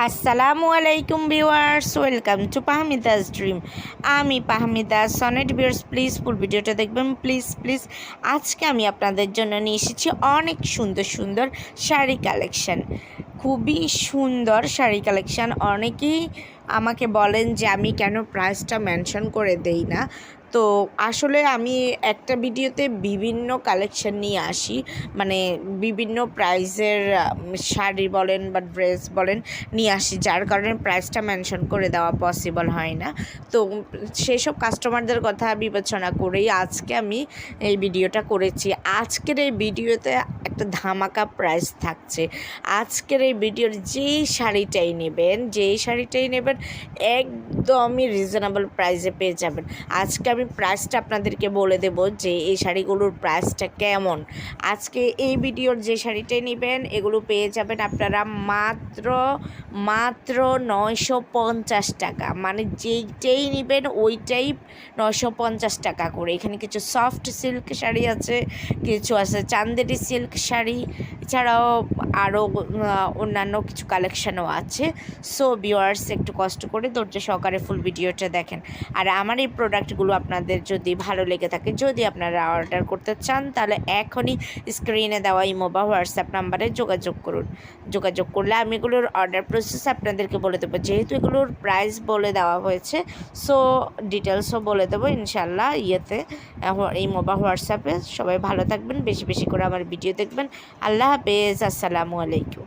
আসসালামু আলাইকুম viewers, welcome to Pahmida's dream. আমি Pahmida Sonet viewers, please full ভিডিওটা দেখবেন, প্লিজ প্লিজ। আজকে আমি আপনাদের জন্য নিয়ে এসেছি অনেক সুন্দর সুন্দর শাড়ি কালেকশন। খুবই সুন্দর শাড়ি কালেকশান অনেকেই আমাকে বলেন যে, আমি কেন প্রাইসটা মেনশন করে দেই না? তো আসলে আমি একটা ভিডিওতে বিভিন্ন কালেকশন নিয়ে আসি। মানে বিভিন্ন প্রাইজের শাড়ি বলেন বা ড্রেস বলেন নিয়ে আসি, যার কারণে প্রাইসটা মেনশন করে দেওয়া পসিবল হয় না। তো সেসব কাস্টমারদের কথা বিবেচনা করেই আজকে আমি এই ভিডিওটা করেছি। আজকের এই ভিডিওতে একটা ধামাকা প্রাইস থাকছে। আজকের এই ভিডিওর যেই শাড়িটাই নেবেন, যেই শাড়িটাই নেবেন, একদমই রিজনেবল প্রাইসে পেয়ে যাবেন। আজকে আমি প্রাইসটা আপনাদেরকে বলে দেব যে এই শাড়িগুলোর প্রাইসটা কেমন। আজকে এই ভিডিওর যে শাড়িটাই নেবেন, এগুলো পেয়ে যাবেন আপনারা মাত্র মাত্র নয়শো পঞ্চাশ টাকা। মানে যেইটাই নেবেন, ওইটাই নয়শো পঞ্চাশ টাকা করে। এখানে কিছু সফট সিল্ক শাড়ি আছে, কিছু আছে চান্দেরি সিল্ক শাড়ি, এছাড়াও আরও অন্যান্য কিছু কালেকশানও আছে। সো ভিওয়ার্স একটু কষ্ট করে ধৈর্য সহকারে ফুল ভিডিওটা দেখেন। আর আমার এই প্রোডাক্টগুলো আপনাদের যদি ভালো লেগে থাকে, যদি আপনারা অর্ডার করতে চান, তাহলে এখনই স্ক্রিনে দেওয়া ইমো বা হোয়াটসঅ্যাপ নাম্বারে যোগাযোগ করুন। যোগাযোগ করলে আমি এগুলোর অর্ডার প্রসেস আপনাদেরকে বলে দেবো। যেহেতু এগুলোর প্রাইস বলে দেওয়া হয়েছে সো ডিটেলসও বলে দেবো ইনশাল্লাহ ইয়েতে। ইমো বা হোয়াটসঅ্যাপে সবাই ভালো থাকবেন, বেশি বেশি করে আমার ভিডিও দেখবেন। আল্লাহ হাফেজ, আসসালামু আলাইকুম।